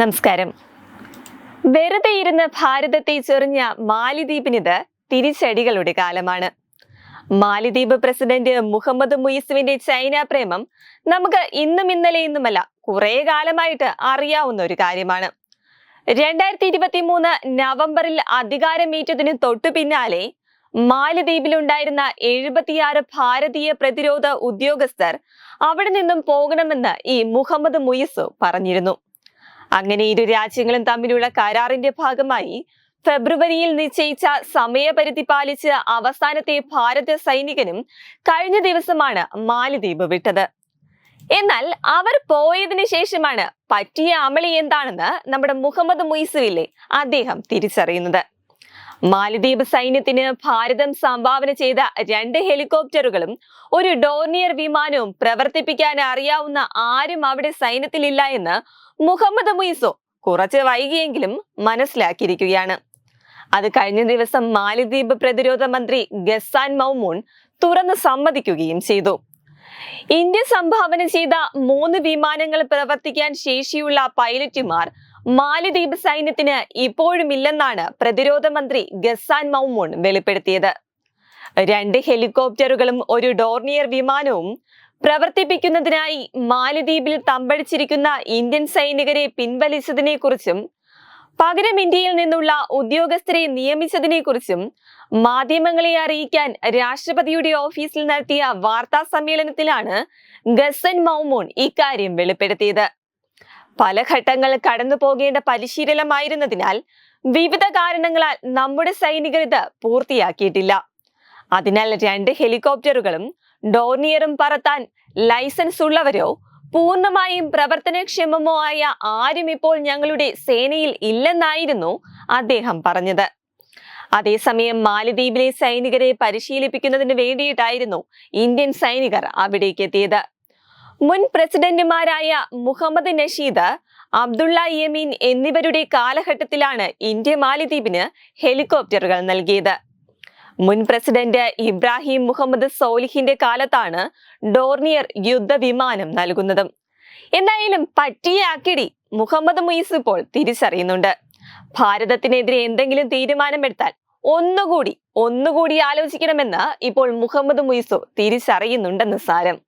നമസ്കാരം. വെറുതെ ഇരുന്ന് ഭാരതത്തെ ചെറിഞ്ഞ മാലിദ്വീപിനിത് തിരിച്ചടികളുടെ കാലമാണ്. മാലിദ്വീപ് പ്രസിഡന്റ് മുഹമ്മദ് മുയിസുവിന്റെ ചൈന പ്രേമം നമുക്ക് ഇന്നും ഇന്നലെ ഇന്നുമല്ല കുറെ കാലമായിട്ട് അറിയാവുന്ന ഒരു കാര്യമാണ്. രണ്ടായിരത്തി ഇരുപത്തി മൂന്ന് നവംബറിൽ അധികാരമേറ്റതിന് തൊട്ടു പിന്നാലെ മാലദ്വീപിലുണ്ടായിരുന്ന എഴുപത്തിയാറ് ഭാരതീയ പ്രതിരോധ ഉദ്യോഗസ്ഥർ അവിടെ നിന്നും പോകണമെന്ന് ഈ മുഹമ്മദ് മുയിസു പറഞ്ഞിരുന്നു. അങ്ങനെ ഇരു രാജ്യങ്ങളും തമ്മിലുള്ള കരാറിന്റെ ഭാഗമായി ഫെബ്രുവരിയിൽ നിശ്ചയിച്ച സമയപരിധി പാലിച്ച് അവസാനത്തെ ഭാരത സൈനികനും കഴിഞ്ഞ ദിവസമാണ് മാലിദ്വീപ് വിട്ടത്. എന്നാൽ അവർ പോയതിനു ശേഷമാണ് പറ്റിയ അമളി എന്താണെന്ന് നമ്മുടെ മുഹമ്മദ് മുയ്സുവില്ലേ അദ്ദേഹം തിരിച്ചറിയുന്നത്. മാലദ്വീപ് സൈന്യത്തിന് ഭാരതം സംഭാവന ചെയ്ത രണ്ട് ഹെലികോപ്റ്ററുകളും ഒരു ഡോർണിയർ വിമാനവും പ്രവർത്തിപ്പിക്കാൻ അറിയാവുന്ന ആരും അവിടെ സൈന്യത്തിലില്ല എന്ന് മുഹമ്മദ് മുയിസോ കുറച്ച് വൈകിയെങ്കിലും മനസ്സിലാക്കിയിരിക്കുകയാണ്. അത് കഴിഞ്ഞ ദിവസം മാലിദ്വീപ് പ്രതിരോധ മന്ത്രി ഗസാൻ മൗമൂൺ തുറന്ന് സമ്മതിക്കുകയും ചെയ്തു. ഇന്ത്യ സംഭാവന ചെയ്ത മൂന്ന് വിമാനങ്ങൾ പ്രവർത്തിക്കാൻ ശേഷിയുള്ള പൈലറ്റുമാർ മാലിദ്വീപ് സൈന്യത്തിന് ഇപ്പോഴും ഇല്ലെന്നാണ് പ്രതിരോധ മന്ത്രി ഗസാൻ മൗമൂൺ വെളിപ്പെടുത്തിയത്. രണ്ട് ഹെലികോപ്റ്ററുകളും ഒരു ഡോർണിയർ വിമാനവും പ്രവർത്തിപ്പിക്കുന്നതിനായി മാലിദ്വീപിൽ തമ്പടിച്ചിരിക്കുന്ന ഇന്ത്യൻ സൈനികരെ പിൻവലിച്ചതിനെ കുറിച്ചും പകരം ഇന്ത്യയിൽ നിന്നുള്ള ഉദ്യോഗസ്ഥരെ നിയമിച്ചതിനെക്കുറിച്ചും മാധ്യമങ്ങളെ അറിയിക്കാൻ രാഷ്ട്രപതിയുടെ ഓഫീസിൽ നടത്തിയ വാർത്താ സമ്മേളനത്തിലാണ് ഗസൻ മൗമൂൺ ഇക്കാര്യം വെളിപ്പെടുത്തിയത്. പല ഘട്ടങ്ങൾ കടന്നു പോകേണ്ട പരിശീലനമായിരുന്നതിനാൽ വിവിധ കാരണങ്ങളാൽ നമ്മുടെ സൈനികർ ഇത് പൂർത്തിയാക്കിയിട്ടില്ല. അതിനാൽ രണ്ട് ഹെലികോപ്റ്ററുകളും ഡോർണിയറും പറത്താൻ ലൈസൻസ് ഉള്ളവരോ പൂർണമായും പ്രവർത്തനക്ഷമമോ ആയ ആരും ഇപ്പോൾ ഞങ്ങളുടെ സേനയിൽ ഇല്ലെന്നായിരുന്നു അദ്ദേഹം പറഞ്ഞത്. അതേസമയം മാലദ്വീപിലെ സൈനികരെ പരിശീലിപ്പിക്കുന്നതിന് വേണ്ടിയിട്ടായിരുന്നു ഇന്ത്യൻ സൈനികർ അവിടേക്ക് എത്തിയത്. മുൻ പ്രസിഡന്റുമാരായ മുഹമ്മദ് നഷീദ് അബ്ദുള്ള യമീൻ എന്നിവരുടെ കാലഘട്ടത്തിലാണ് ഇന്ത്യ മാലിദ്വീപിന് ഹെലികോപ്റ്ററുകൾ നൽകിയത്. മുൻ പ്രസിഡന്റ് ഇബ്രാഹിം മുഹമ്മദ് സോലിഹിന്റെ കാലത്താണ് ഡോർണിയർ യുദ്ധവിമാനം നൽകുന്നതും. എന്തായാലും പറ്റിയ അക്കിടി മുഹമ്മദ് മുയിസ് ഇപ്പോൾ തിരിച്ചറിയുന്നുണ്ട്. ഭാരതത്തിനെതിരെ എന്തെങ്കിലും തീരുമാനമെടുത്താൽ ഒന്നുകൂടി ഒന്നുകൂടി ആലോചിക്കണമെന്ന് ഇപ്പോൾ മുഹമ്മദ് മുയിസു തിരിച്ചറിയുന്നുണ്ടെന്ന് സാരം.